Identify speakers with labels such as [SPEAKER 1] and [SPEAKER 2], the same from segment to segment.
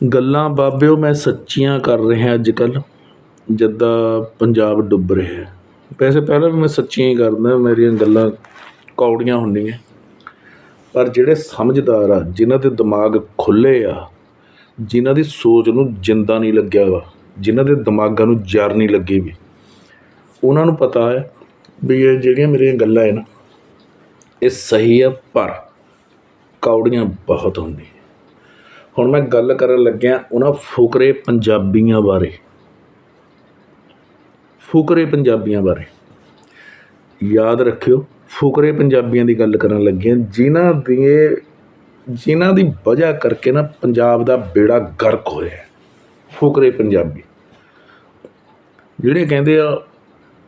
[SPEAKER 1] ਗੱਲਾਂ ਬਾਬਿਓ ਮੈਂ ਸੱਚੀਆਂ ਕਰ ਰਿਹਾ ਅੱਜ ਕੱਲ੍ਹ ਜਿੱਦਾਂ ਪੰਜਾਬ ਡੁੱਬ ਰਿਹਾ ਵੈਸੇ ਪਹਿਲਾਂ ਵੀ ਮੈਂ ਸੱਚੀਆਂ ਹੀ ਕਰਦਾ, ਮੇਰੀਆਂ ਗੱਲਾਂ ਕੌੜੀਆਂ ਹੁੰਦੀਆਂ। ਪਰ ਜਿਹੜੇ ਸਮਝਦਾਰ ਆ, ਜਿਨ੍ਹਾਂ ਦੇ ਦਿਮਾਗ ਖੁੱਲ੍ਹੇ ਆ, ਜਿਨ੍ਹਾਂ ਦੀ ਸੋਚ ਨੂੰ ਜਿੰਦਾ ਨਹੀਂ ਲੱਗਿਆ ਵਾ, ਜਿਨ੍ਹਾਂ ਦੇ ਦਿਮਾਗਾਂ ਨੂੰ ਜਰ ਨਹੀਂ ਲੱਗੀ ਵੀ, ਉਹਨਾਂ ਨੂੰ ਪਤਾ ਹੈ ਵੀ ਇਹ ਜਿਹੜੀਆਂ ਮੇਰੀਆਂ ਗੱਲਾਂ ਹੈ ਨਾ, ਇਹ ਸਹੀ ਆ, ਪਰ ਕੌੜੀਆਂ ਬਹੁਤ ਹੁੰਦੀਆਂ। ਹੁਣ ਮੈਂ ਗੱਲ ਕਰਨ ਲੱਗਿਆ ਉਹਨਾਂ ਫੁਕਰੇ ਪੰਜਾਬੀਆਂ ਬਾਰੇ। ਫੁਕਰੇ ਪੰਜਾਬੀਆਂ ਬਾਰੇ। ਯਾਦ ਰੱਖਿਓ, ਫੁਕਰੇ ਪੰਜਾਬੀਆਂ ਦੀ ਗੱਲ ਕਰਨ ਲੱਗੇ ਜਿਨ੍ਹਾਂ ਦੀ ਜਿਨ੍ਹਾਂ ਦੀ ਵਜ੍ਹਾ ਕਰਕੇ ਨਾ ਪੰਜਾਬ ਦਾ ਬੇੜਾ ਗਰਕ ਹੋਇਆ ਫੁਕਰੇ ਪੰਜਾਬੀ। ਜਿਹੜੇ ਕਹਿੰਦੇ ਆ,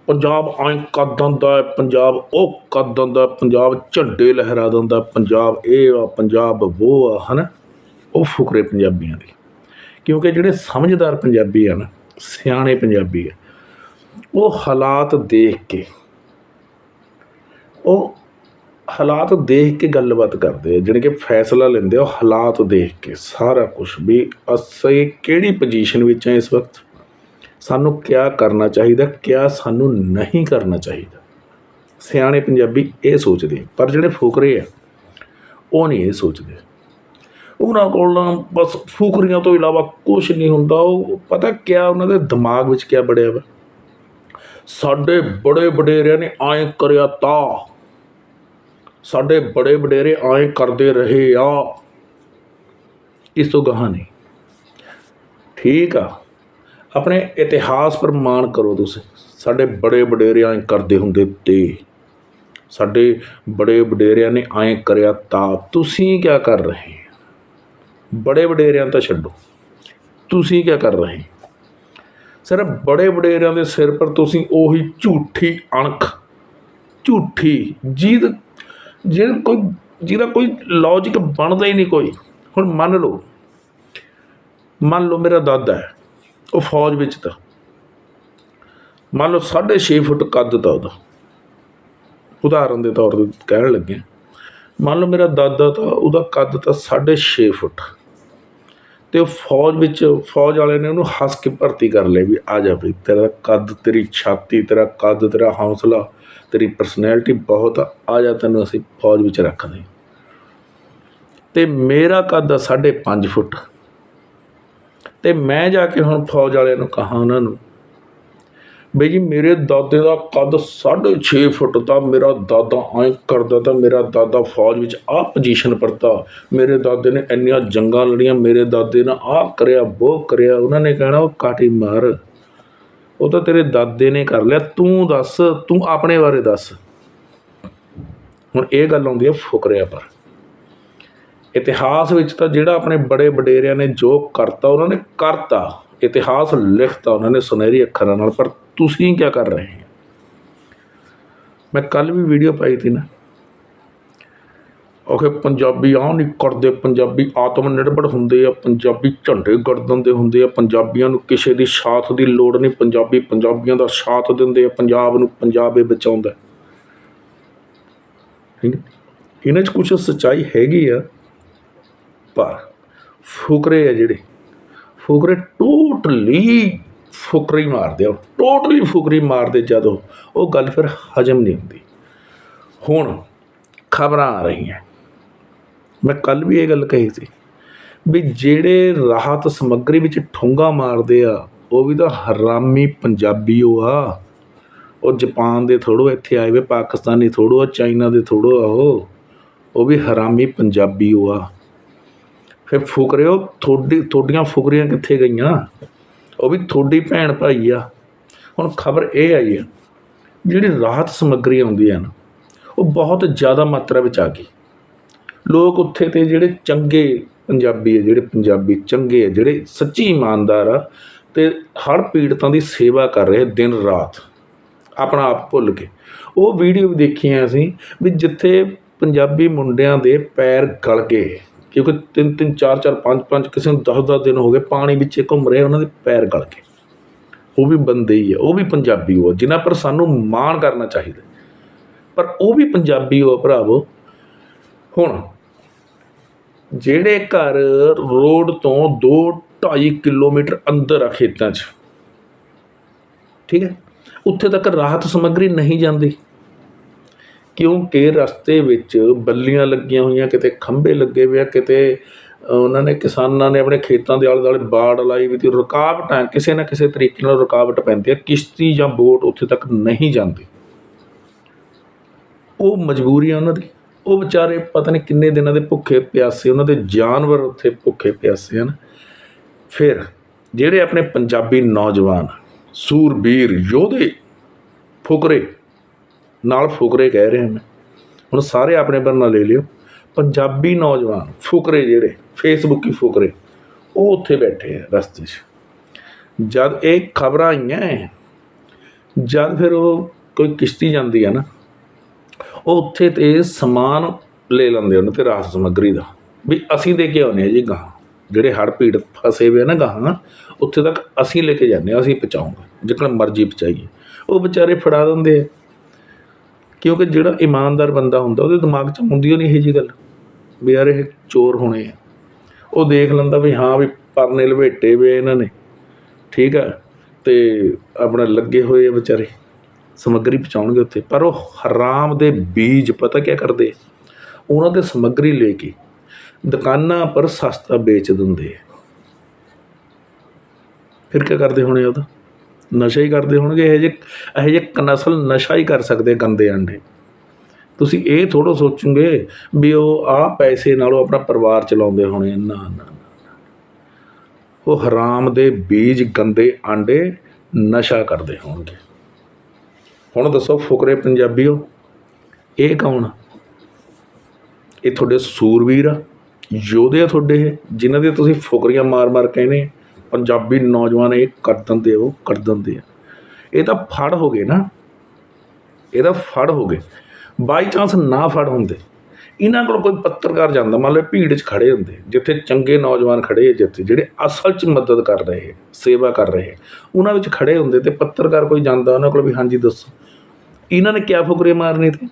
[SPEAKER 1] ਪੰਜਾਬ ਐਂ ਕਰ ਦਿੰਦਾ ਪੰਜਾਬ ਉਹ ਕਰ ਦਿੰਦਾ ਪੰਜਾਬ ਝੰਡੇ ਲਹਿਰਾ ਦਿੰਦਾ ਪੰਜਾਬ ਇਹ ਆ, ਪੰਜਾਬ ਉਹ ਆ, ਹਨਾ? ਉਹ ਫੁਕਰੇ ਪੰਜਾਬੀਆਂ ਦੀ। ਕਿਉਂਕਿ ਜਿਹੜੇ ਸਮਝਦਾਰ ਪੰਜਾਬੀ ਆ ਨਾ, ਸਿਆਣੇ ਪੰਜਾਬੀ ਆ, ਉਹ ਹਾਲਾਤ ਦੇਖ ਕੇ, ਉਹ ਹਾਲਾਤ ਦੇਖ ਕੇ ਗੱਲਬਾਤ ਕਰਦੇ ਆ ਜਿਹੜੇ ਕਿ ਫੈਸਲਾ ਲੈਂਦੇ ਆ, ਉਹ ਹਾਲਾਤ ਦੇਖ ਕੇ ਸਾਰਾ ਕੁਝ ਵੀ ਅਸੀਂ ਕਿਹੜੀ ਪੋਜੀਸ਼ਨ ਵਿੱਚ ਆ ਇਸ ਵਕਤ? ਸਾਨੂੰ ਕਿਆ ਕਰਨਾ ਚਾਹੀਦਾ, ਕਿਆ ਸਾਨੂੰ ਨਹੀਂ ਕਰਨਾ ਚਾਹੀਦਾ? ਸਿਆਣੇ ਪੰਜਾਬੀ ਇਹ ਸੋਚਦੇ ਪਰ ਜਿਹੜੇ ਫੁਕਰੇ ਆ, ਉਹ ਨਹੀਂ ਇਹ ਸੋਚਦੇ। ਉਹਨਾਂ ਕੋਲ ਬਸ ਫੁਕਰੀਆਂ ਤੋਂ ਇਲਾਵਾ ਕੁਝ ਨਹੀਂ ਹੁੰਦਾ। ਉਹ ਪਤਾ ਕਿਆ ਉਹਨਾਂ ਦੇ ਦਿਮਾਗ ਵਿੱਚ ਕਿਆ ਬੜਿਆ ਵਾ? ਸਾਡੇ ਬੜੇ ਵਡੇਰਿਆਂ ਨੇ ਐਂ ਕਰਿਆ ਤਾਂ। ਸਾਡੇ ਬੜੇ ਵਡੇਰੇ ਐਂ ਕਰਦੇ ਰਹੇ ਆ। ਇਸ ਤੋਂ ਗਾਹਾਂ ਨਹੀਂ। ਠੀਕ ਆ। ਆਪਣੇ ਇਤਿਹਾਸ ਪਰ ਮਾਣ ਕਰੋ ਤੁਸੀਂ। ਸਾਡੇ ਬੜੇ ਵਡੇਰੇ ਐਂ ਕਰਦੇ ਹੁੰਦੇ ਤੇ। ਸਾਡੇ ਬੜੇ ਵਡੇਰਿਆਂ ਨੇ ਐਂ ਕਰਿਆ ਤਾਂ। ਤੁਸੀਂ ਕੀ ਕਰ ਰਹੇ? ਬੜੇ ਵਡੇਰਿਆਂ ਤਾਂ ਛੱਡੋ। ਤੁਸੀਂ ਕੀ ਕਰ ਰਹੇ? ਸਿਰਫ ਬੜੇ ਵਡੇਰਿਆਂ ਦੇ ਸਿਰ ਪਰ ਤੁਸੀਂ ਉਹੀ ਝੂਠੀ ਅਣਖ, ਝੂਠੀ ਜਿਹਦ ਜਿਹੜਾ ਕੋਈ, ਜਿਹਦਾ ਕੋਈ ਲੌਜੀਕ ਬਣਦਾ ਹੀ ਨਹੀਂ ਕੋਈ। ਹੁਣ ਮੰਨ ਲਓ ਮੰਨ ਲਓ ਮੇਰਾ ਦਾਦਾ ਹੈ, ਉਹ ਫੌਜ ਵਿੱਚ ਤਾਂ। ਮੰਨ ਲਓ 6.5 ਫੁੱਟ ਕੱਦ ਤਾ ਉਹਦਾ। ਉਦਾਹਰਨ ਦੇ ਤੌਰ ਤੇ ਕਹਿਣ ਲੱਗੇ। ਮੰਨ ਲਓ ਮੇਰਾ ਦਾਦਾ ਤਾਂ ਉਹਦਾ ਕੱਦ ਤਾਂ 6.5 ਫੁੱਟ। ਅਤੇ ਉਹ ਫੌਜ ਵਿੱਚ, ਫੌਜ ਵਾਲਿਆਂ ਨੇ ਉਹਨੂੰ ਹੱਸ ਕੇ ਭਰਤੀ ਕਰ ਲਿਆ ਵੀ ਆ ਜਾ ਵੀ ਤੇਰਾ ਕੱਦ, ਤੇਰੀ ਛਾਤੀ, ਤੇਰਾ ਕੱਦ, ਤੇਰਾ ਹੌਂਸਲਾ, ਤੇਰੀ ਪਰਸਨੈਲਿਟੀ ਬਹੁਤ ਆ ਆ ਜਾ ਤੈਨੂੰ ਅਸੀਂ ਫੌਜ ਵਿੱਚ ਰੱਖਦੇ ਹਾਂ। ਤੇ ਮੇਰਾ ਕੱਦ ਆ 5.5 ਫੁੱਟ ਅਤੇ ਮੈਂ ਜਾ ਕੇ ਹੁਣ ਫੌਜ ਵਾਲਿਆਂ ਨੂੰ ਕਹਾਂ ਉਹਨਾਂ ਨੂੰ ਬਈ ਜੀ ਮੇਰੇ ਦਾਦੇ ਦਾ ਕੱਦ 6.5 ਫੁੱਟ ਦਾ, ਮੇਰਾ ਦਾਦਾ ਐਂ ਕਰਦਾ ਤਾਂ ਮੇਰਾ ਦਾਦਾ ਫੌਜ ਵਿੱਚ ਆਹ ਪੋਜੀਸ਼ਨ ਪਰਤਾ ਮੇਰੇ ਦਾਦੇ ਨੇ ਇੰਨੀਆਂ ਜੰਗਾਂ ਲੜੀਆਂ, ਮੇਰੇ ਦਾਦੇ ਨੇ ਆਹ ਕਰਿਆ ਉਹ ਕਰਿਆ, ਉਹਨਾਂ ਨੇ ਕਹਿਣਾ, ਉਹ ਕਾਟੀ ਮਾਰ। ਉਹ ਤਾਂ ਤੇਰੇ ਦਾਦੇ ਨੇ ਕਰ ਲਿਆ। ਤੂੰ ਦੱਸ, ਤੂੰ ਆਪਣੇ ਬਾਰੇ ਦੱਸ। ਹੁਣ ਇਹ ਗੱਲ ਆਉਂਦੀ ਹੈ ਫੁਕਰਿਆ ਪਰ। ਇਤਿਹਾਸ ਵਿੱਚ ਤਾਂ ਜਿਹੜਾ ਆਪਣੇ ਬੜੇ ਵਡੇਰਿਆਂ ਨੇ ਜੋ ਕਰਤਾ, ਉਹਨਾਂ ਨੇ ਕਰਤਾ। ਇਤਿਹਾਸ ਲਿਖਤਾ ਉਹਨਾਂ ਨੇ ਸੁਨਹਿਰੀ ਅੱਖਰਾਂ ਨਾਲ, ਪਰ ਤੁਸੀਂ ਕੀ ਕਰ ਰਹੇ ਹੋ? ਮੈਂ ਕੱਲ ਵੀ ਵੀਡੀਓ ਪਾਈ ਸੀ ਨਾ। ਓਕੇ ਪੰਜਾਬੀ ਆਹ ਨਹੀਂ ਕਰਦੇ ਪੰਜਾਬੀ ਆਤਮ ਨਿਰਭਰ ਹੁੰਦੇ ਆ, ਪੰਜਾਬੀ ਝੰਡੇ ਗੜਦਨ ਦੇ ਹੁੰਦੇ ਆ, ਪੰਜਾਬੀਆਂ ਨੂੰ ਕਿਸੇ ਦੀ ਸਾਥ ਦੀ ਲੋੜ ਨਹੀਂ, ਪੰਜਾਬੀ ਪੰਜਾਬੀਆਂ ਦਾ ਸਾਥ ਦਿੰਦੇ ਆ, ਪੰਜਾਬ ਨੂੰ ਪੰਜਾਬ ਹੀ ਬਚਾਉਂਦਾ। ਠੀਕ ਇਹਨਾਂ 'ਚ ਕੁਝ ਸੱਚਾਈ ਹੈਗੀ ਆ, ਪਰ ਫੁਕਰੇ ਆ ਜਿਹੜੇ। ਫੁਕਰੇ ਟੋਟਲੀ ਫੁਕਰੀ ਮਾਰਦੇ ਆ। ਟੋਟਲੀ ਫੁਕਰੀ ਮਾਰਦੇ ਜਦੋਂ ਉਹ ਗੱਲ ਫਿਰ ਹਜਮ ਨਹੀਂ ਹੁੰਦੀ। ਹੁਣ ਖਬਰਾਂ ਆ ਰਹੀਆਂ। ਮੈਂ ਕੱਲ ਵੀ ਇਹ ਗੱਲ ਕਹੀ ਸੀ ਵੀ ਜਿਹੜੇ ਰਾਹਤ ਸਮੱਗਰੀ ਵਿੱਚ ਠੁੰਗਾ ਮਾਰਦੇ ਆ, ਉਹ ਵੀ ਤਾਂ ਹਰਾਮੀ ਪੰਜਾਬੀ ਉਹ ਆ। ਉਹ ਜਾਪਾਨ ਦੇ ਥੋੜੋ ਇੱਥੇ ਆਏ ਵੇ, ਪਾਕਿਸਤਾਨੀ ਥੋੜੋ ਆ, ਚਾਈਨਾ ਦੇ ਥੋੜੋ ਆ ਉਹ। ਉਹ ਵੀ ਹਰਾਮੀ ਪੰਜਾਬੀ ਉਹ ਆ। ਫਿਰ ਫੁਕਰਿਓ, ਤੁਹਾਡੀ, ਤੁਹਾਡੀਆਂ ਫੁਕਰੀਆਂ ਕਿੱਥੇ ਗਈਆਂ? ਉਹ ਵੀ ਤੁਹਾਡੀ ਭੈਣ ਭਾਈ ਆ। ਹੁਣ ਖਬਰ ਇਹ ਆਈ ਆ ਜਿਹੜੀ ਰਾਹਤ ਸਮੱਗਰੀ ਆਉਂਦੀ ਹੈ ਨਾ ਉਹ ਬਹੁਤ ਜ਼ਿਆਦਾ ਮਾਤਰਾ ਵਿੱਚ ਆ ਗਈ। ਲੋਕ ਉੱਥੇ ਤੇ ਜਿਹੜੇ ਚੰਗੇ ਪੰਜਾਬੀ ਆ, ਜਿਹੜੇ ਪੰਜਾਬੀ ਚੰਗੇ ਆ, ਜਿਹੜੇ ਸੱਚੀ ਇਮਾਨਦਾਰ ਆ, ਤੇ ਹੜ੍ਹ ਪੀੜਤਾਂ ਦੀ ਸੇਵਾ ਕਰ ਰਹੇ ਦਿਨ ਰਾਤ, ਆਪਣਾ ਆਪ ਭੁੱਲ ਕੇ। ਉਹ ਵੀਡੀਓ ਵੀ ਦੇਖੀਆਂ ਅਸੀਂ ਵੀ ਜਿੱਥੇ ਪੰਜਾਬੀ ਮੁੰਡਿਆਂ ਦੇ ਪੈਰ ਗਲ ਗਏ। ਕਿਉਂਕਿ ਤਿੰਨ ਤਿੰਨ, ਚਾਰ ਚਾਰ, ਪੰਜ ਪੰਜ ਕਿਸੇ ਨੂੰ 10 10 ਦਿਨ ਹੋ ਗਏ ਪਾਣੀ ਵਿੱਚ ਘੁੰਮ ਰਹੇ, ਉਹਨਾਂ ਦੇ ਪੈਰ ਗਲ ਗਏ। ਉਹ ਵੀ ਬੰਦੇ ਹੀ ਆ, ਉਹ ਵੀ ਪੰਜਾਬੀ ਹੋ, ਜਿਨ੍ਹਾਂ ਪਰ ਸਾਨੂੰ ਮਾਣ ਕਰਨਾ ਚਾਹੀਦਾ। ਪਰ ਉਹ ਵੀ ਪੰਜਾਬੀ ਹੋ ਭਰਾਵੋ, ਹੁਣ ਜਿਹੜੇ ਘਰ ਰੋਡ ਤੋਂ 2.5 ਕਿਲੋਮੀਟਰ ਅੰਦਰ ਆ ਖੇਤਾਂ 'ਚ, ਠੀਕ ਹੈ, ਉੱਥੇ ਤੱਕ ਰਾਹਤ ਸਮੱਗਰੀ ਨਹੀਂ ਜਾਂਦੀ। ਕਿਉਂਕਿ ਰਸਤੇ ਵਿੱਚ ਬੱਲੀਆਂ ਲੱਗੀਆਂ ਹੋਈਆਂ, ਕਿਤੇ ਖੰਭੇ ਲੱਗੇ ਹੋਏ ਆ, ਕਿਤੇ ਉਹਨਾਂ ਨੇ ਕਿਸਾਨਾਂ ਨੇ ਆਪਣੇ ਖੇਤਾਂ ਦੇ ਆਲੇ ਦੁਆਲੇ ਬਾੜ ਲਾਈ ਵੀ ਤੇ ਰੁਕਾਵਟਾਂ ਕਿਸੇ ਨਾ ਕਿਸੇ ਤਰੀਕੇ ਨਾਲ ਰੁਕਾਵਟ ਪੈਂਦੀ ਹੈ ਕਿਸ਼ਤੀ ਜਾਂ ਬੋਟ ਉੱਥੇ ਤੱਕ ਨਹੀਂ ਜਾਂਦੀ। ਉਹ ਮਜਬੂਰੀ ਆ ਉਹਨਾਂ ਦੀ। ਉਹ ਵਿਚਾਰੇ ਪਤਾ ਨਹੀਂ ਕਿੰਨੇ ਦਿਨਾਂ ਦੇ ਭੁੱਖੇ ਪਿਆਸੇ, ਉਹਨਾਂ ਦੇ ਜਾਨਵਰ ਉੱਥੇ ਭੁੱਖੇ ਪਿਆਸੇ ਹਨ। ਫਿਰ ਜਿਹੜੇ ਆਪਣੇ ਪੰਜਾਬੀ ਨੌਜਵਾਨ ਸੂਰਬੀਰ ਯੋਧੇ ਫੁਕਰੇ ਨਾਲ ਫੁਕਰੇ ਕਹਿ ਰਹੇ ਹਾਂ ਮੈਂ। ਹੁਣ ਸਾਰੇ ਆਪਣੇ ਬਰਨਾ ਲੈ ਲਿਓ। ਪੰਜਾਬੀ ਨੌਜਵਾਨ, ਫੁਕਰੇ ਜਿਹੜੇ, ਫੇਸਬੁੱਕੀ ਫੁਕਰੇ, ਉਹ ਉੱਥੇ ਬੈਠੇ ਆ ਰਸਤੇ 'ਚ। ਜਦ ਇਹ ਖਬਰਾਂ ਆਈਆਂ ਜਦ ਫਿਰ ਉਹ ਕੋਈ ਕਿਸ਼ਤੀ ਜਾਂਦੀ ਆ ਨਾ, ਉਹ ਉੱਥੇ ਤੇ ਸਮਾਨ ਲੈ ਲੈਂਦੇ ਉਹਨਾਂ ਤੇ ਰਾਹਤ ਸਮੱਗਰੀ ਦਾ। ਵੀ ਅਸੀਂ ਦੇ ਕੇ ਆਉਂਦੇ ਆ ਜੀ ਗਾਹਾਂ ਜਿਹੜੇ ਹੜ੍ਹ ਪੀੜ ਫਸੇ ਹੋਏ ਆ ਨਾ ਗਾਹਾਂ ਉੱਥੇ ਤੱਕ ਅਸੀਂ ਲੈ ਕੇ ਜਾਂਦੇ ਆ, ਅਸੀਂ ਪਹੁੰਚਾਉਂਗੇ। ਜਿੱਕਣ ਮਰਜ਼ੀ ਪਹੁੰਚਾਈਏ। ਉਹ ਵਿਚਾਰੇ ਫੜਾ ਦਿੰਦੇ ਆ। ਕਿਉਂਕਿ ਜਿਹੜਾ ਇਮਾਨਦਾਰ ਬੰਦਾ ਹੁੰਦਾ, ਉਹਦੇ ਦਿਮਾਗ 'ਚ ਹੁੰਦੀ ਓ ਨਹੀਂ ਇਹ ਜੀ ਗੱਲ ਵੀ ਯਾਰ ਇਹ ਚੋਰ ਹੋਣੇ ਆ। ਉਹ ਦੇਖ ਲੈਂਦਾ ਵੀ ਹਾਂ ਵੀ ਪਰਨੇ ਲਵੇਟੇ ਵੇ ਇਹਨਾਂ ਨੇ, ਠੀਕ ਆ, ਤੇ ਆਪਣਾ ਲੱਗੇ ਹੋਏ ਆ ਵਿਚਾਰੇ, ਸਮੱਗਰੀ ਪਹੁੰਚਾਉਣਗੇ ਉੱਥੇ। ਪਰ ਉਹ ਹਰਾਮ ਦੇ ਬੀਜ ਪਤਾ ਕੀ ਕਰਦੇ ਉਹਨਾਂ ਦੇ ਸਮੱਗਰੀ ਲੈ ਕੇ ਦੁਕਾਨਾਂ ਪਰ ਸਸਤਾ ਵੇਚ ਦਿੰਦੇ ਫਿਰ ਕੀ ਕਰਦੇ ਹੋਣੇ ਉਹਦਾ ਨਸ਼ਾ ਹੀ ਕਰਦੇ ਹੋਣਗੇ, ਇਹ ਜੇ ਇਹ ਜੇ ਨਸਲ ਨਸ਼ਾ ਹੀ ਕਰ ਸਕਦੇ ਗੰਦੇ ਆਂਡੇ। ਤੁਸੀਂ ਇਹ ਥੋੜ੍ਹਾ ਸੋਚੋਗੇ ਵੀ ਉਹ ਆ ਪੈਸੇ ਨਾਲੋਂ ਆਪਣਾ ਪਰਿਵਾਰ ਚਲਾਉਂਦੇ ਹੋਣੇ ਨਾ ਨਾ ਉਹ ਹਰਾਮ ਦੇ ਬੀਜ ਗੰਦੇ ਆਂਡੇ ਨਸ਼ਾ ਕਰਦੇ ਹੋਣਗੇ। ਹੁਣ ਦੱਸੋ ਫੁਕਰੇ ਪੰਜਾਬੀਓ, ਇਹ ਕੌਣ ਇਹ ਤੁਹਾਡੇ ਸੂਰਵੀਰ ਆ, ਯੋਧੇ ਆ ਤੁਹਾਡੇ ਇਹ, ਜਿਨ੍ਹਾਂ ਦੇ ਤੁਸੀਂ ਫੁਕਰੀਆਂ ਮਾਰ-ਮਾਰ ਕਹਿੰਦੇ ਪੰਜਾਬੀ ਨੌਜਵਾਨ ਇਹ ਕਰ ਦਿੰਦੇ ਉਹ ਕਰ ਦਿੰਦੇ ਆ। ਇਹ ਤਾਂ ਫੜ ਹੋ ਗਏ ਨਾ। ਇਹ ਤਾਂ ਫੜ ਹੋ ਗਏ। ਬਾਈ ਚਾਂਸ ਨਾ ਫੜ ਹੁੰਦੇ। ਇਹਨਾਂ ਕੋਲ ਕੋਈ ਪੱਤਰਕਾਰ ਜਾਂਦਾ ਮੰਨ ਲਓ ਭੀੜ 'ਚ ਖੜੇ ਹੁੰਦੇ ਜਿੱਥੇ ਚੰਗੇ ਨੌਜਵਾਨ ਖੜੇ ਆ ਜਿੱਥੇ ਜਿਹੜੇ ਅਸਲ 'ਚ ਮਦਦ ਕਰ ਰਹੇ ਆ, ਸੇਵਾ ਕਰ ਰਹੇ ਆ, ਉਹਨਾਂ ਵਿੱਚ ਖੜੇ ਹੁੰਦੇ ਤੇ ਪੱਤਰਕਾਰ ਕੋਈ ਜਾਂਦਾ ਉਹਨਾਂ ਕੋਲ ਵੀ ਹਾਂਜੀ ਦੱਸੋ। ਇਹਨਾਂ ਨੇ ਕਿਆ ਫੁਕਰੇ ਮਾਰਨੇ ਤੇ?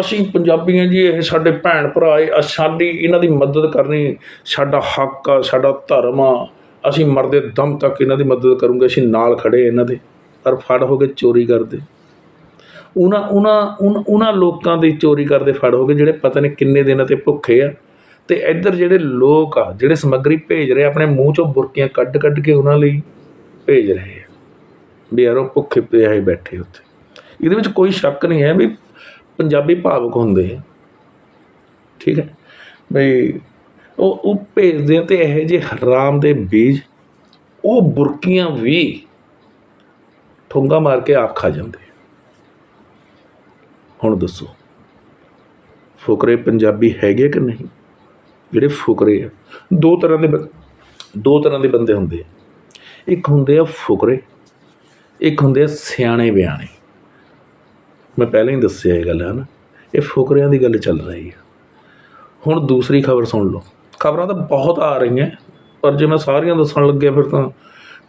[SPEAKER 1] ਅਸੀਂ ਪੰਜਾਬੀਆਂ ਜੀ ਇਹ ਸਾਡੇ ਭੈਣ ਭਰਾ ਏ ਸਾਡੀ ਇਹਨਾਂ ਦੀ ਮਦਦ ਕਰਨੀ ਸਾਡਾ ਹੱਕ ਆ ਸਾਡਾ ਧਰਮ ਆ। ਅਸੀਂ ਮਰਦੇ ਦਮ ਤੱਕ ਇਹਨਾਂ ਦੀ ਮਦਦ ਕਰੂੰਗੇ, ਅਸੀਂ ਨਾਲ ਖੜ੍ਹੇ ਇਹਨਾਂ ਦੇ, ਪਰ ਫੜ ਹੋ ਕੇ ਚੋਰੀ ਕਰਦੇ। ਉਹਨਾਂ ਉਹਨਾਂ, ਉਨ- ਉਹਨਾਂ ਲੋਕਾਂ ਦੀ ਚੋਰੀ ਕਰਦੇ ਫੜ ਹੋ ਗਏ ਜਿਹੜੇ ਪਤਾ ਨਹੀਂ ਕਿੰਨੇ ਦਿਨਾਂ ਤੇ ਭੁੱਖੇ ਆ। ਤੇ ਇੱਧਰ ਜਿਹੜੇ ਲੋਕ ਆ, ਜਿਹੜੇ ਸਮੱਗਰੀ ਭੇਜ ਰਹੇ ਆਪਣੇ ਮੂੰਹ ਚੋਂ ਬੁਰਕੀਆਂ ਕੱਢ ਕੱਢ ਕੇ ਉਹਨਾਂ ਲਈ ਭੇਜ ਰਹੇ ਆ। ਵੀ ਯਾਰ ਉਹ ਭੁੱਖੇ ਪਿਆ ਹੀ ਬੈਠੇ ਉੱਥੇ। ਇਹਦੇ ਵਿੱਚ ਕੋਈ ਸ਼ੱਕ ਨਹੀਂ ਹੈ ਵੀ ਪੰਜਾਬੀ ਭਾਵਕ ਹੁੰਦੇ ਆ। ਠੀਕ ਹੈ? ਬਈ ਉਹ ਉਹ ਭੇਜਦੇ ਆ ਤੇ ਇਹੋ ਜਿਹੇ ਹਰਾਮ ਦੇ ਬੀਜ, ਉਹ ਬੁਰਕੀਆਂ ਵੀ ਠੁੰਗਾ ਮਾਰ ਕੇ ਆਪ ਖਾ ਜਾਂਦੇ ਹੁਣ ਦੱਸੋ, ਫੁਕਰੇ ਪੰਜਾਬੀ ਹੈਗੇ ਕਿ ਨਹੀਂ? ਜਿਹੜੇ ਫੁਕਰੇ ਆ, ਦੋ ਤਰ੍ਹਾਂ ਦੇ ਬੰ- ਦੋ ਤਰ੍ਹਾਂ ਦੇ ਬੰਦੇ ਹੁੰਦੇ ਆ। ਇੱਕ ਹੁੰਦੇ ਆ ਫੁਕਰੇ, ਇੱਕ ਹੁੰਦੇ ਆ ਸਿਆਣੇ ਬਿਆਣੇ। ਮੈਂ ਪਹਿਲਾਂ ਹੀ ਦੱਸਿਆ ਇਹ ਗੱਲ ਹੈ ਨਾ ਇਹ ਫੁਕਰਿਆਂ ਦੀ ਗੱਲ ਚੱਲ ਰਹੀ ਹੈ ਹੁਣ ਦੂਸਰੀ ਖਬਰ ਸੁਣ ਲਓ। ਖਬਰਾਂ ਤਾਂ ਬਹੁਤ ਆ ਰਹੀਆਂ ਪਰ ਜੇ ਮੈਂ ਸਾਰੀਆਂ ਦੱਸਣ ਲੱਗਿਆ ਫਿਰ ਤਾਂ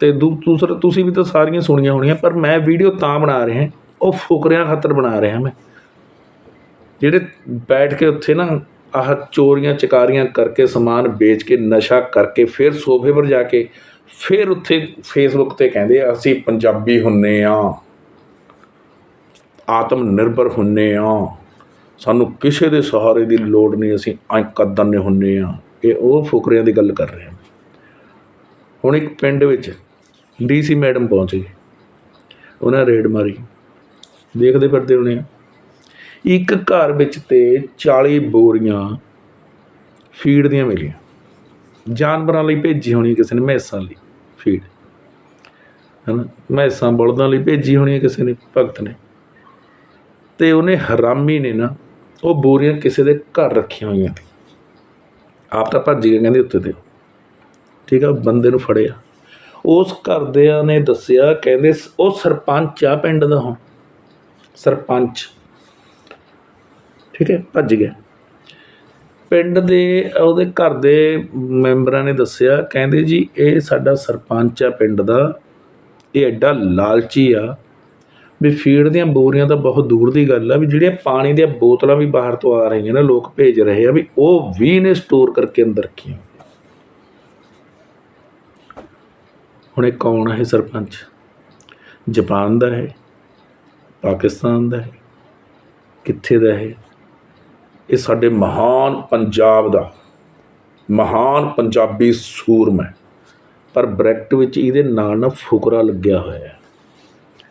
[SPEAKER 1] ਤੇ ਦੂ- ਦੂਸਰਾ ਤੁਸੀਂ ਵੀ ਤਾਂ ਸਾਰੀਆਂ ਸੁਣੀਆਂ ਹੋਣੀਆਂ ਪਰ ਮੈਂ ਵੀਡੀਓ ਤਾਂ ਬਣਾ ਰਿਹਾ ਉਹ ਫੁਕਰਿਆਂ ਖਾਤਰ ਬਣਾ ਰਿਹਾ ਮੈਂ। ਜਿਹੜੇ ਬੈਠ ਕੇ ਉੱਥੇ ਨਾ ਆਹ ਚੋਰੀਆਂ ਚਕਾਰੀਆਂ ਕਰਕੇ ਸਮਾਨ ਵੇਚ ਕੇ ਨਸ਼ਾ ਕਰਕੇ ਫਿਰ ਸੋਫੇ ਪਰ ਜਾ ਕੇ ਫਿਰ ਉੱਥੇ ਫੇਸਬੁੱਕ ਤੇ ਕਹਿੰਦੇ ਆ, ਅਸੀਂ ਪੰਜਾਬੀ ਹੁੰਨੇ ਆ। ਆਤਮ ਨਿਰਭਰ ਹੁੰਨੇ ਆ। ਸਾਨੂੰ ਕਿਸੇ ਦੇ ਸਹਾਰੇ ਦੀ ਲੋੜ ਨਹੀਂ ਅਸੀਂ ਐਂ ਕਦਨ ਹੁੰਨੇ ਆ। ਇਹ ਉਹ ਫੁਕਰਿਆਂ ਦੀ ਗੱਲ ਕਰ ਰਹੇ ਹਾਂ ਹੁਣ ਇੱਕ ਪਿੰਡ ਵਿੱਚ ਡੀਸੀ ਮੈਡਮ ਪਹੁੰਚ ਗਈ ਉਹਨਾਂ ਰੇਡ ਮਾਰੀ। ਦੇਖਦੇ ਫਿਰਦੇ ਹੋਣੇ ਆ। ਇੱਕ ਘਰ ਵਿੱਚ ਤੇ 40 ਬੋਰੀਆਂ ਫੀਡ ਦੀਆਂ ਮਿਲੀਆਂ। ਜਾਨਵਰਾਂ ਲਈ ਭੇਜੀ ਹੋਣੀ ਕਿਸੇ ਨੇ, ਮੈਸਾਂ ਲਈ ਫੀਡ। ਹਨਾ? ਮੈਸਾਂ ਬਲਦਾਂ ਲਈ ਭੇਜੀ ਹੋਣੀ ਕਿਸੇ ਨੇ, ਭਗਤ ਨੇ। ਤੇ ਉਹਨੇ ਹਰਾਮੀ ਨੇ ਨਾ, ਉਹ ਬੋਰੀਆਂ ਕਿਸੇ ਦੇ ਘਰ ਰੱਖੀਆਂ ਹੋਈਆਂ ਸੀ। ਆਪ ਤਾਂ ਭੱਜ ਗਏ ਕਹਿੰਦੇ ਉੱਤੇ ਤੇ। ਠੀਕ ਆ, ਬੰਦੇ ਨੂੰ ਫੜਿਆ। ਉਸ ਘਰਦਿਆਂ ਨੇ ਦੱਸਿਆ, ਕਹਿੰਦੇ ਸ- ਉਹ ਸਰਪੰਚ ਆ ਪਿੰਡ ਦਾ ਹੁਣ। ਸਰਪੰਚ। ਠੀਕ ਹੈ, ਭੱਜ ਗਿਆ। ਪਿੰਡ ਦੇ, ਉਹਦੇ ਘਰ ਦੇ ਮੈਂਬਰਾਂ ਨੇ ਦੱਸਿਆ, ਕਹਿੰਦੇ ਜੀ, ਇਹ ਸਾਡਾ ਸਰਪੰਚ ਆ ਪਿੰਡ ਦਾ। ਇਹ ਐਡਾ ਲਾਲਚੀ ਆ। ਵੀ ਫੀਡ ਦੀਆਂ ਬੋਰੀਆਂ ਤਾਂ ਬਹੁਤ ਦੂਰ ਦੀ ਗੱਲ ਆ, ਵੀ ਜਿਹੜੀਆਂ ਪਾਣੀ ਦੀਆਂ ਬੋਤਲਾਂ ਵੀ ਬਾਹਰ ਤੋਂ ਆ ਰਹੀਆਂ ਨੇ, ਲੋਕ ਭੇਜ ਰਹੇ ਆ ਵੀ ਉਹ ਵੀ ਨੇ ਸਟੋਰ ਕਰਕੇ ਅੰਦਰ ਰੱਖੀਆਂ। ਹੁਣ ਇਹ ਕੌਣ ਹੈ ਸਰਪੰਚ? ਜਾਪਾਨ ਦਾ ਹੈ, ਪਾਕਿਸਤਾਨ ਦਾ ਹੈ, ਕਿੱਥੇ ਦਾ ਹੈ? ਇਹ ਸਾਡੇ ਮਹਾਨ ਪੰਜਾਬ ਦਾ, ਮਹਾਨ ਪੰਜਾਬੀ ਸੂਰਮਾ ਹੈ। ਪਰ ਬ੍ਰੈਕਟ ਵਿੱਚ ਇਹਦੇ ਨਾਲ ਨਾ ਫੁਕਰਾ ਲੱਗਿਆ ਹੋਇਆ ਹੈ।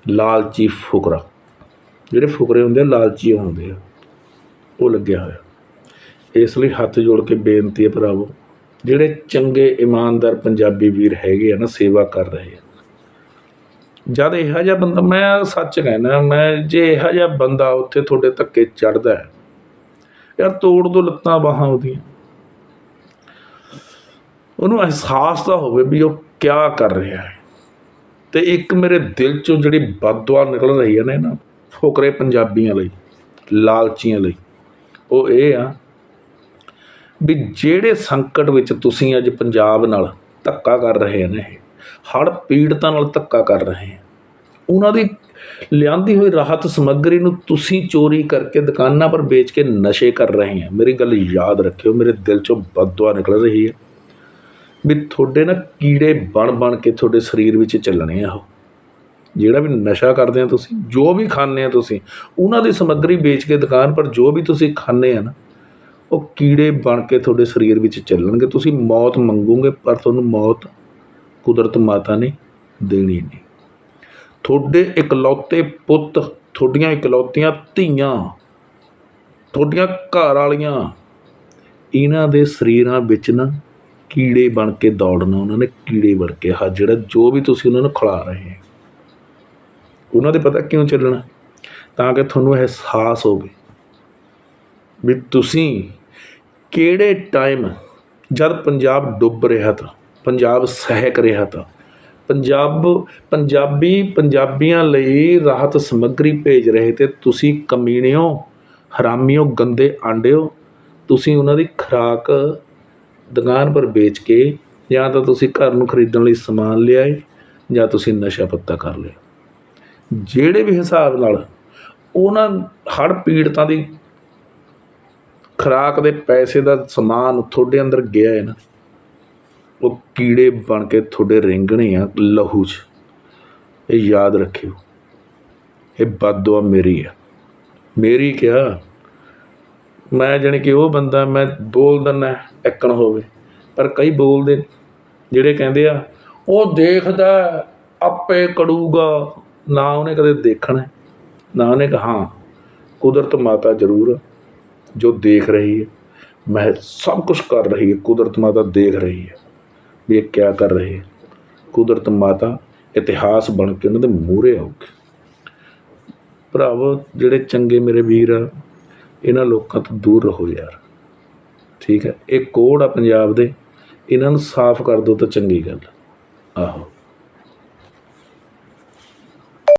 [SPEAKER 1] ਲਾਲਚੀ ਫੁਕਰਾ। ਜਿਹੜੇ ਫੁਕਰੇ ਹੁੰਦੇ ਆ, ਲਾਲਚੀ ਹੁੰਦੇ ਆ। ਉਹ ਲੱਗਿਆ ਹੋਇਆ। ਇਸ ਲਈ ਹੱਥ ਜੋੜ ਕੇ ਬੇਨਤੀ ਹੈ ਭਰਾਵੋ, ਜਿਹੜੇ ਚੰਗੇ, ਇਮਾਨਦਾਰ ਪੰਜਾਬੀ ਵੀਰ ਹੈਗੇ ਆ ਨਾ, ਸੇਵਾ ਕਰ ਰਹੇ ਆ। ਜਦ ਇਹੋ ਜਿਹਾ ਬੰਦਾ, ਮੈਂ ਸੱਚ ਕਹਿਣਾ, ਮੈਂ ਜੇ ਇਹੋ ਜਿਹਾ ਬੰਦਾ ਉੱਥੇ ਤੁਹਾਡੇ ਧੱਕੇ ਚੜਦਾ ਹੈ, ਯਾਰ ਤੋੜ ਦੋ ਲੱਤਾਂ ਬਾਹਾਂ ਉਹਦੀਆਂ। ਉਹਨੂੰ ਅਹਿਸਾਸ ਤਾਂ ਹੋਵੇ ਵੀ ਉਹ ਕਿਆ ਕਰ ਰਿਹਾ ਹੈ। ਅਤੇ ਇੱਕ ਮੇਰੇ ਦਿਲ ਚੋਂ ਜਿਹੜੀ ਬਦਦੁਆ ਨਿਕਲ ਰਹੀ ਹੈ ਨਾ ਇਹਨਾਂ ਫੋਕਰੇ ਪੰਜਾਬੀਆਂ ਲਈ, ਲਾਲਚੀਆਂ ਲਈ, ਉਹ ਇਹ ਆ ਵੀ ਜਿਹੜੇ ਸੰਕਟ ਵਿੱਚ ਤੁਸੀਂ ਅੱਜ ਪੰਜਾਬ ਨਾਲ ਧੱਕਾ ਕਰ ਰਹੇ ਨੇ ਇਹ, ਹੜ੍ਹ ਪੀੜਤਾਂ ਨਾਲ ਧੱਕਾ ਕਰ ਰਹੇ ਆ, ਉਹਨਾਂ ਦੀ ਲਿਆਂਦੀ ਹੋਈ ਰਾਹਤ ਸਮੱਗਰੀ ਨੂੰ ਤੁਸੀਂ ਚੋਰੀ ਕਰਕੇ ਦੁਕਾਨਾਂ ਪਰ ਵੇਚ ਕੇ ਨਸ਼ੇ ਕਰ ਰਹੇ ਆ, ਮੇਰੀ ਗੱਲ ਯਾਦ ਰੱਖਿਓ, ਮੇਰੇ ਦਿਲ ਚੋਂ ਬਦਦੁਆ ਨਿਕਲ ਰਹੀ ਹੈ। ਵੀ ਤੁਹਾਡੇ ਨਾ ਕੀੜੇ ਬਣ ਬਣ ਕੇ ਤੁਹਾਡੇ ਸਰੀਰ ਵਿੱਚ ਚੱਲਣੇ ਆ ਉਹ। ਜਿਹੜਾ ਵੀ ਨਸ਼ਾ ਕਰਦੇ ਆ ਤੁਸੀਂ, ਜੋ ਵੀ ਖਾਂਦੇ ਆ ਤੁਸੀਂ, ਉਹਨਾਂ ਦੀ ਸਮੱਗਰੀ ਵੇਚ ਕੇ ਦੁਕਾਨ ਪਰ ਜੋ ਵੀ ਤੁਸੀਂ ਖਾਂਦੇ ਆ ਨਾ, ਉਹ ਕੀੜੇ ਬਣ ਕੇ ਤੁਹਾਡੇ ਸਰੀਰ ਵਿੱਚ ਚੱਲਣਗੇ। ਤੁਸੀਂ ਮੌਤ ਮੰਗੋਗੇ, ਪਰ ਤੁਹਾਨੂੰ ਮੌਤ ਕੁਦਰਤ ਮਾਤਾ ਨੇ ਦੇਣੀ ਨਹੀਂ। ਤੁਹਾਡੇ ਇਕਲੌਤੇ ਪੁੱਤ, ਤੁਹਾਡੀਆਂ ਇਕਲੌਤੀਆਂ ਧੀਆਂ, ਤੁਹਾਡੀਆਂ ਘਰ ਵਾਲੀਆਂ, ਇਹਨਾਂ ਦੇ ਸਰੀਰਾਂ ਵਿੱਚ ਨਾ ਕੀੜੇ ਬਣ ਕੇ ਦੌੜਨਾ ਉਹਨਾਂ ਨੇ, ਕੀੜੇ ਬਣ ਕੇ ਹਾ ਜਿਹੜਾ ਜੋ ਵੀ ਤੁਸੀਂ ਉਹਨਾਂ ਨੂੰ ਖਿਲਾ ਰਹੇ ਉਹਨਾਂ ਦੇ ਪਤਾ ਕਿਉਂ ਚੱਲਣਾ? ਤਾਂ ਕਿ ਤੁਹਾਨੂੰ ਅਹਿਸਾਸ ਹੋਵੇ ਵੀ ਤੁਸੀਂ ਕਿਹੜੇ ਟਾਈਮ ਜਦ ਪੰਜਾਬ ਡੁੱਬ ਰਿਹਾ ਤਾਂ, ਪੰਜਾਬ ਸਹਿਕ ਰਿਹਾ ਤਾਂ, ਪੰਜਾਬ, ਪੰਜਾਬੀ ਪੰਜਾਬੀਆਂ ਲਈ ਰਾਹਤ ਸਮੱਗਰੀ ਭੇਜ ਰਹੇ ਤੇ ਤੁਸੀਂ ਕਮੀਣਿਓ, ਹਰਾਮੀਓ, ਗੰਦੇ ਆਂਡਿਓ, ਤੁਸੀਂ ਉਹਨਾਂ ਦੀ ਖੁਰਾਕ ਦੁਕਾਨ ਪਰ ਵੇਚ ਕੇ ਜਾਂ ਤਾਂ ਤੁਸੀਂ ਘਰ ਨੂੰ ਖਰੀਦਣ ਲਈ ਸਮਾਨ ਲਿਆਏ ਜਾਂ ਤੁਸੀਂ ਨਸ਼ਾ ਪੱਤਾ ਕਰ ਲਿਆ। ਜਿਹੜੇ ਵੀ ਹਿਸਾਬ ਨਾਲ ਉਹਨਾਂ ਹੜ੍ਹ ਪੀੜਤਾਂ ਦੀ ਖੁਰਾਕ ਦੇ ਪੈਸੇ ਦਾ ਸਮਾਨ ਤੁਹਾਡੇ ਅੰਦਰ ਗਿਆ ਹੈ ਨਾ, ਉਹ ਕੀੜੇ ਬਣ ਕੇ ਤੁਹਾਡੇ ਰਿੰਗਣੇ ਆ ਲਹੂ 'ਚ। ਇਹ ਯਾਦ ਰੱਖਿਓ, ਇਹ ਬਦਦੁਆ ਮੇਰੀ ਆ। ਮੇਰੀ ਕਿਹਾ ਮੈਂ ਜਾਣੀ ਕਿ ਉਹ ਬੰਦਾ ਮੈਂ ਬੋਲ ਦਿੰਦਾ ਐਕਣ ਹੋਵੇ। ਪਰ ਕਈ ਬੋਲਦੇ ਜਿਹੜੇ ਕਹਿੰਦੇ ਆ, ਉਹ ਦੇਖਦਾ ਆਪੇ ਕੜੂਗਾ, ਨਾ ਉਹਨੇ ਕਦੇ ਦੇਖਣਾ, ਨਾ ਉਹਨੇ ਕਹਾ, ਹਾਂ, ਕੁਦਰਤ ਮਾਤਾ ਜ਼ਰੂਰ ਜੋ ਦੇਖ ਰਹੀ ਹੈ। ਮੈਂ ਸਭ ਕੁਝ ਕਰ ਰਹੀ ਹੈ, ਕੁਦਰਤ ਮਾਤਾ ਦੇਖ ਰਹੀ ਹੈ, ਵੀ ਇਹ ਕਿਆ ਕਰ ਰਹੇ ਹੈ। ਕੁਦਰਤ ਮਾਤਾ ਇਤਿਹਾਸ ਬਣ ਕੇ ਉਹਨਾਂ ਦੇ ਮੂਹਰੇ ਆਊਗੀ। ਭਰਾਵੋ, ਜਿਹੜੇ ਚੰਗੇ ਮੇਰੇ ਵੀਰ ਆ ਇਹਨਾਂ ਲੋਕਾਂ ਤੋਂ ਦੂਰ ਰਹੋ ਯਾਰ। ਠੀਕ ਹੈ? ਇਹ ਕੋੜ ਆ ਪੰਜਾਬ ਦੇ। ਇਹਨਾਂ ਨੂੰ ਸਾਫ਼ ਕਰ ਦਿਓ ਤਾਂ ਚੰਗੀ ਗੱਲ ਆਹੋ।